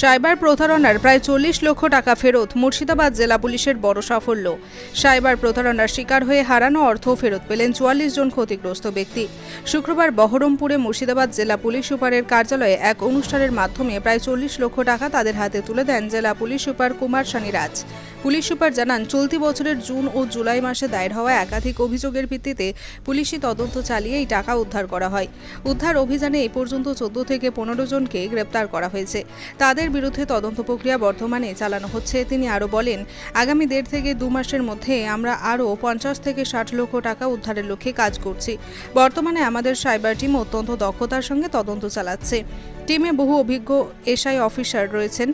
Cyber প্রতারণার প্রায় চল্লিশ লক্ষ টাকা ফেরত মুর্শিদাবাদ জেলা পুলিশের বড় সাফল্য। সাইবার প্রতারণার শিকার হয়ে হারানো অর্থ ফেরত পেলেন চুয়াল্লিশ জন ক্ষতিগ্রস্ত ব্যক্তি। শুক্রবার বহরমপুরে মুর্শিদাবাদ জেলা পুলিশ সুপারের কার্যালয়ে এক অনুষ্ঠানের মাধ্যমে প্রায় চল্লিশ লক্ষ টাকা তাদের হাতে তুলে দেন জেলা police super Kumar Saniraj. Police super জানান, চলতি বছরের জুন ও জুলাই মাসে দায়ের হওয়া একাধিক অভিযোগের ভিত্তিতে পুলিশি তদন্ত চালিয়ে এই টাকা উদ্ধার করা হয়। উদ্ধার অভিযানে এ পর্যন্ত চোদ্দ থেকে পনেরো জনকে গ্রেপ্তার করা হয়েছে। তাদের বিরুদ্ধে তদন্ত প্রক্রিয়া বর্তমানে চালানো হচ্ছে। তিনি আরও বলেন, আগামী দেড় থেকে দু মাসের মধ্যে আমরা আরও পঞ্চাশ থেকে ষাট লক্ষ টাকা উদ্ধারের লক্ষ্যে কাজ করছি। বর্তমানে আমাদের সাইবার টিম অত্যন্ত দক্ষতার সঙ্গে তদন্ত চালাচ্ছে। টিমে বহু অভিজ্ঞ এসআই অফিসার রয়েছেন।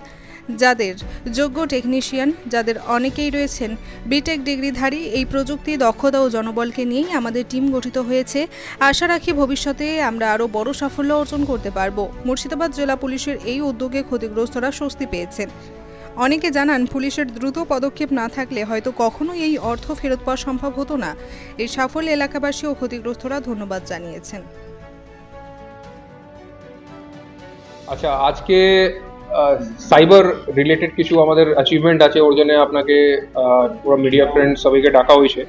যাদের যোগ্য টেকনিশিয়ান যাদের অনেকেই রয়েছেন বিটেক ডিগ্রিধারী, এই প্রযুক্তি, দক্ষতা ও জনবলকে নিয়েই আমাদের টিম গঠিত হয়েছে। আশা রাখি ভবিষ্যতে আমরা আরও বড় সাফল্য অর্জন করতে পারব। মুর্শিদাবাদ জেলা পুলিশের এই উদ্যোগে ক্ষতিগ্রস্তরা স্বস্তি পেয়েছেন। অনেকে জানান, পুলিশের দ্রুত পদক্ষেপ না থাকলে হয়তো কখনোই এই অর্থ ফেরত পাওয়া সম্ভব হতো না। এই সাফল্য এলাকাবাসী ও ক্ষতিগ্রস্তরা ধন্যবাদ জানিয়েছেন। আচ্ছা আজকে সাইবার রিলেটেড কিছু আমাদের অ্যাচিভমেন্ট আছে, ওর জন্য আপনাকে পুরো মিডিয়া ফ্রেন্ড সবাইকে ডাকা হয়েছে।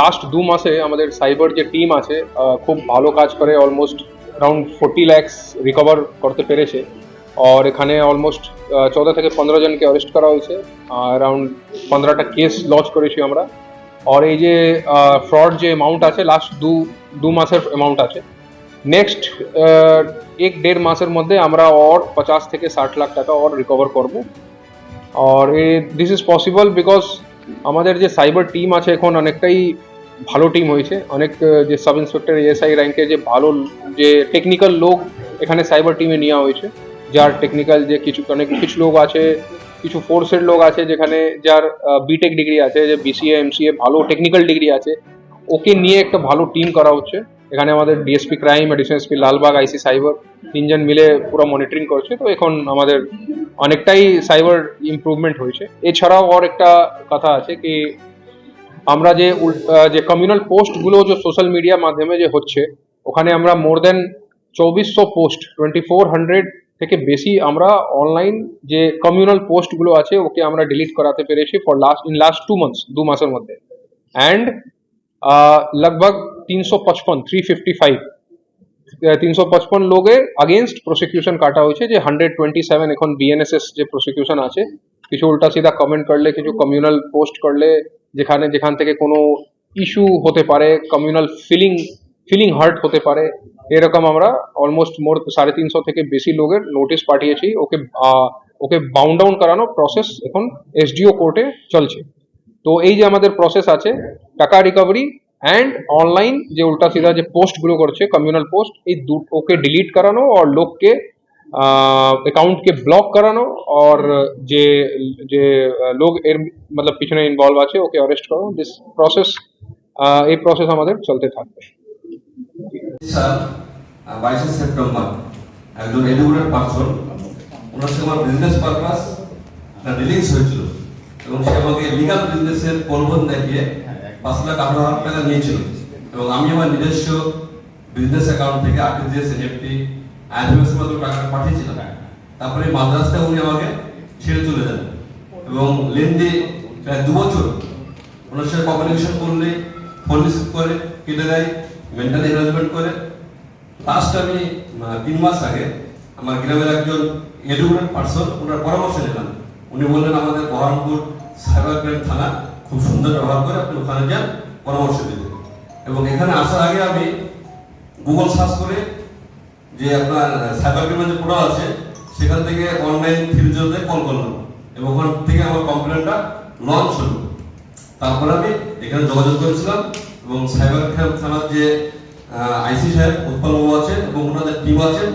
লাস্ট দু মাসে আমাদের সাইবার যে টিম আছে খুব ভালো কাজ করে almost around forty lakhs recover করতে পেরেছে। আর এখানে অলমোস্ট চৌদ্দ থেকে পনেরো জনকে অ্যারেস্ট করা হয়েছে। অ্যারাউন্ড পনেরোটা কেস লঞ্চ করেছি আমরা। আর এই যে ফ্রড যে অ্যামাউন্ট আছে লাস্ট দু দু মাসের অ্যামাউন্ট আছে। নেক্সট এক দেড় মাসের মধ্যে আমরা ওর পচাশ থেকে ষাট লাখ টাকা ওর রিকভার করব। আর দিস ইজ পসিবল বিকজ আমাদের যে সাইবার টিম আছে এখন অনেকটাই ভালো টিম হয়েছে। অনেক যে সাব ইন্সপেক্টর এএসআই র্যাঙ্কে যে ভালো, যে টেকনিক্যাল লোক এখানে সাইবার টিমে নেওয়া হয়েছে। যার টেকনিক্যাল যে কিছু, অনেক কিছু লোক আছে, কিছু ফোর্সের লোক আছে যেখানে যার বিটেক ডিগ্রি আছে, যে বিসিএ এমসিএ ভালো টেকনিক্যাল ডিগ্রি আছে। ওকে নিয়ে একটা ভালো টিম করা হচ্ছে। এখানে আমাদের DSP crime additional SP Lalbagh IC cyber তিনজন মিলে পুরো মনিটরিং করছে তো এখন আমাদের অনেকটাই সাইবার ইমপ্রুভমেন্ট হয়েছে এছাড়াও আর একটা কথা আছে কি আমরা যে উল- আহ, যে কমিউনাল পোস্টগুলো যে সোশ্যাল মিডিয়া মাধ্যমে যে হচ্ছে ওখানে আমরা মোর দেন চব্বিশশো পোস্ট টোয়েন্টি ফোর হান্ড্রেড থেকে বেশি আমরা অনলাইন যে কমিউনাল পোস্টগুলো আছে ওকে আমরা ডিলিট করাতে পেরেছি for last in last two months দু মাসের মধ্যে অ্যান্ড लगभग तीन सौ पचपन थ्री फिफ्टी फाइव তিনশো পঁচপন লোকের আগেনস্ট প্রসিকিউশন কাটা হয়েছে যে হান্ড্রেড টোয়েন্টি সেভেন এখন বিএনএসএস যে প্রসিকিউশন আছে কিছু উল্টা সিধা কমেন্ট করলে কিছু কমিউনাল পোস্ট করলে যেখানে যেখান থেকে কোনো ইস্যু হতে পারে কমিউনাল ফিলিং ফিলিং হার্ট হতে পারে এরকম আমরা অলমোস্ট মোর সাড়ে তিনশো থেকে বেশি লোকের নোটিশ পাঠিয়েছি ওকে আহ, ওকে বাউন্ড ডাউন করানো প্রসেস এখন এসডিও কোর্টে চলছে তো এই যে আমাদের প্রসেস আছে টাকা রিকভারি অ্যান্ড অনলাইন যে উল্টা সিধা যে পোস্টগুলো করছে কমিউনাল পোস্ট এই দু, ওকে ডিলিট করানো আর লোককে অ্যাকাউন্টকে ব্লক করানো আর যে যে লোক এর মতলব পিছনে ইনভলভ আছে, ওকে অ্যারেস্ট করানো। দিস প্রসেস এই প্রসেস আমাদের চলতে থাকবে। এবং সে আমাকে লিগাল বিজনেসের প্রলোভন দেখিয়ে পাঁচ লাখ আঠারো হাজার টাকা নিয়েছিল। এবং আমি আমার নিজস্ব বিজনেস অ্যাকাউন্ট থেকে আরটিজিএস এনএফটি আইএমএস এর মাধ্যমে টাকাটা পাঠিয়েছিলাম। তারপরে মাদ্রাসটা উনি আমাকে ছেড়ে চলে যান। এবং লেনদি প্রায় দু বছর ওনার সাথে কমিউনিকেশন করলে ফোন রিসিভ করে, কেটে দেয় মেন্টাল হ্যারাসমেন্ট করে। লাস্ট আমি তিন মাস আগে আমার গ্রামের একজন এডুকেটেড পার্সন ওনার পরামর্শ নিলাম। উনি বললেন, আমাদের বহরমপুর সাইবার ক্রাইম থানা খুব সুন্দর ব্যবহার করে আপনি ওখানে যান, পরামর্শ দিতে এবং এখানে আসার আগে আমি গুগল সার্চ করে যে আপনার সাইবার ক্রাইমের যে পোর্টাল আছে, সেখান থেকে অনলাইন ফিল্ডে কল করলাম। এবং ওখান থেকে আমার কমপ্লেনটা লঞ্চ হলো। তারপর আমি এখানে যোগাযোগ করেছিলাম এবং সাইবার ক্রাইম থানার যে আইসি সাহেব উৎপল বাবু আছেন এবং ওনাদের টিম আছেন,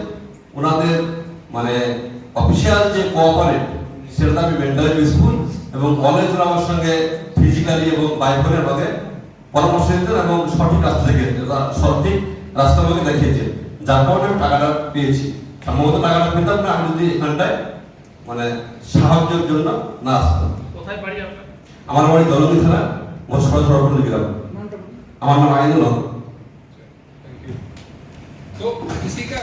ওনাদের মানে অফিসিয়াল যে কোঅপারেট সেটা আমি মেন্টালি পিসফুল এবং কলেজ আমার সঙ্গে ইতালি এবং বাইফোনের মাঝে পরামর্শ দিতেন এবং সঠিক রাস্তা থেকে সঠিক রাস্তা আমাকে দেখিয়েছেন যার কারণে টাকাটা পেয়েছি। সম্ভবত টাকাটা পেতাম না আমি যদি এখানটায় মানে সাহায্যের জন্য না আসতাম। আমার বাড়ি দলদি থানা মোসফাজ রহমান গ্রাম। আমার নাম আইনুল হক।